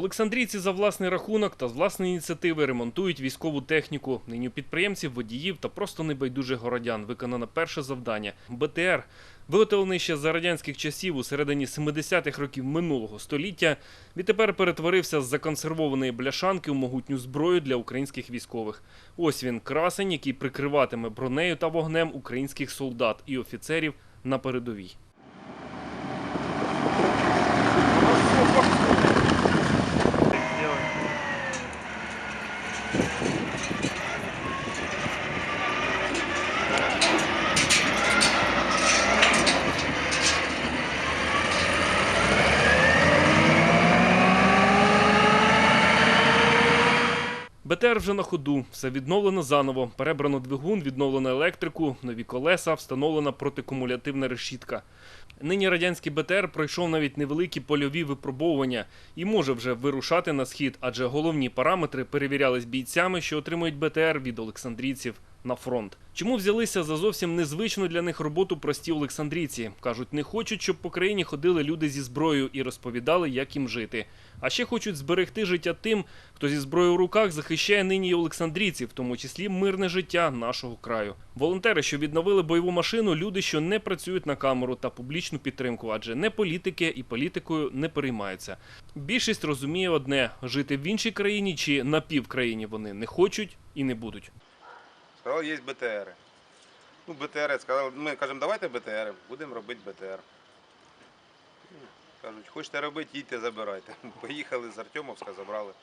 Олександрійці за власний рахунок та з власної ініціативи ремонтують військову техніку. Нині у підприємців, водіїв та просто небайдужих городян виконано перше завдання БТР. Виготовлений ще за радянських часів у середині 70-х років минулого століття, відтепер перетворився з законсервованої бляшанки у могутню зброю для українських військових. Ось він красень, який прикриватиме бронею та вогнем українських солдат і офіцерів на передовій. БТР вже на ходу, все відновлено заново. Перебрано двигун, відновлено електрику, нові колеса, встановлена протикумулятивна решітка. Нині радянський БТР пройшов навіть невеликі польові випробовування і може вже вирушати на схід, адже головні параметри перевірялись бійцями, що отримують БТР від олександрійців на фронт. Чому взялися за зовсім незвичну для них роботу прості олександрійці? кажуть, не хочуть, щоб по країні ходили люди зі зброєю і розповідали, як їм жити. А ще хочуть зберегти життя тим, хто зі зброєю в руках захищає нині і олександрійців, в тому числі мирне життя нашого краю. Волонтери, що відновили бойову машину, люди, що не працюють на камеру та публічну підтримку, адже не політики і політикою не переймаються. Більшість розуміє одне: жити в іншій країні чи на півкраїні вони не хочуть і не будуть. Сказали, є БТР. Ну, БТР, сказали, ми кажемо, давайте БТР, будемо робити БТР. Ну, Кажуть, хочете робити, їдьте, забирайте. Поїхали з Артемовська, забрали.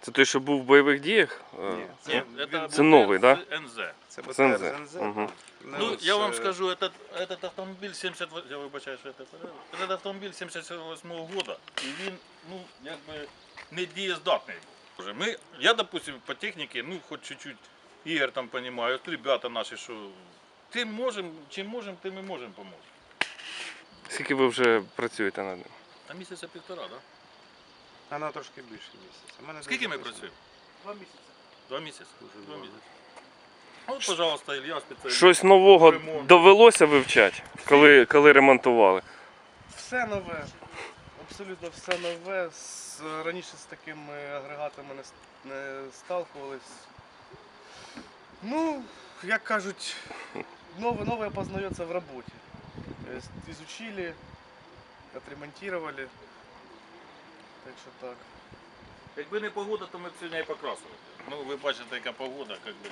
Це той, що був в бойових діях? Ні, це, Нет, він- это Це новий, да? НЗ. це Це БТР НЗ. з НЗ. Мгм. Ну, ось, я вам е, скажу, этот, этот автомобиль 78, я вибачаю, що це этот автомобіль 78 года, і він, ну, якби не дієздатний. Боже, Ми, я, допустим, по техніці, ну, хоч чуть-чуть ігор там понимаю, ребята наші, що тим можемо, чим можемо, тим і можемо допомогти. Скільки ви вже працюєте над ним? А місяця півтора, так? Да? Вона трошки більше місяця. У мене Скільки ми десь працюємо? Два місяці. Два місяці. Дуже Два місяці. От, пожалуйста, Ілля спеціаліст. Щось нового Ремонт. довелося вивчати, коли, коли ремонтували. Все нове. Абсолютно все нове. З- Раніше з такими агрегатами не, с- не сталкувались. Ну, як кажуть, нове, нове познається в роботі. Тобто Изучили, отремонтировали. Так що так. Якби не погода, то ми б сьогодні і покрасили. Ну, ви бачите, яка погода, як би.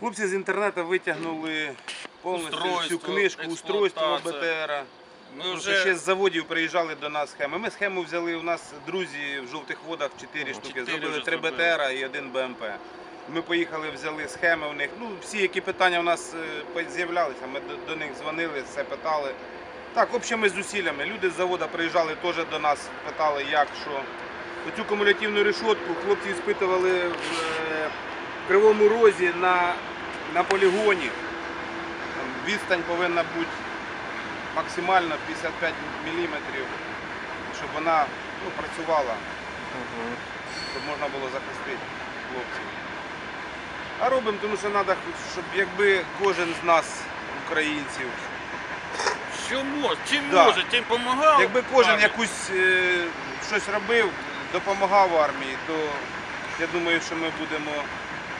Хлопці з інтернету витягнули повністю всю Устройство, книжку, устройство експлуатація. БТР. Ми Вже... Ще з заводів приїжджали до нас схеми. Ми схему взяли, у нас друзі в жовтих водах 4 Ага, штуки, зробили вже 3. БТР і один БМП. Ми поїхали, взяли схеми у них. Ну, всі, які питання у нас е, з'являлися, ми до, до них дзвонили, все питали. Так, общими зусиллями. Люди з заводу приїжджали теж до нас, питали, як, що. Оцю кумулятивну решетку хлопці іспитували в е, Кривому Розі на, на полігоні. Там відстань повинна бути максимально 55 мм, щоб вона ну, працювала, щоб можна було захистити хлопців. А робимо, тому що треба, щоб якби кожен з нас, українців, що може, чим Да. може, тим допомагав. якби кожен якусь е, щось робив, допомагав армії, то я думаю, що ми будемо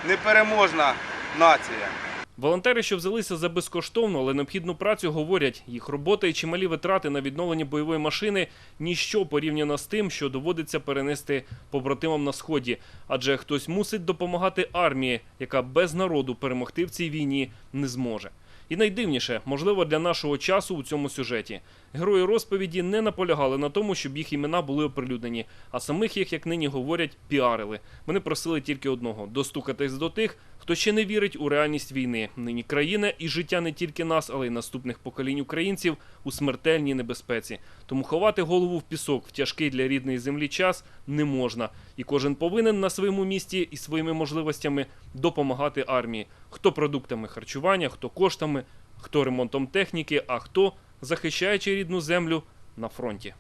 непереможна нація. Волонтери, що взялися за безкоштовну, але необхідну працю, говорять, їх робота і чималі витрати на відновлення бойової машини ніщо порівняно з тим, що доводиться перенести побратимам на сході. Адже хтось мусить допомагати армії, яка без народу перемогти в цій війні не зможе. І найдивніше, можливо, для нашого часу у цьому сюжеті. Герої розповіді не наполягали на тому, щоб їх імена були оприлюднені, а самих їх, як нині говорять, піарили. Вони просили тільки одного достукатись до тих, хто ще не вірить у реальність війни. Нині країна і життя не тільки нас, але й наступних поколінь українців у смертельній небезпеці. Тому ховати голову в пісок в тяжкий для рідної землі час не можна. І кожен повинен на своєму місці і своїми можливостями допомагати армії. Хто продуктами харчування, хто коштами, хто ремонтом техніки, а хто захищаючи рідну землю на фронті.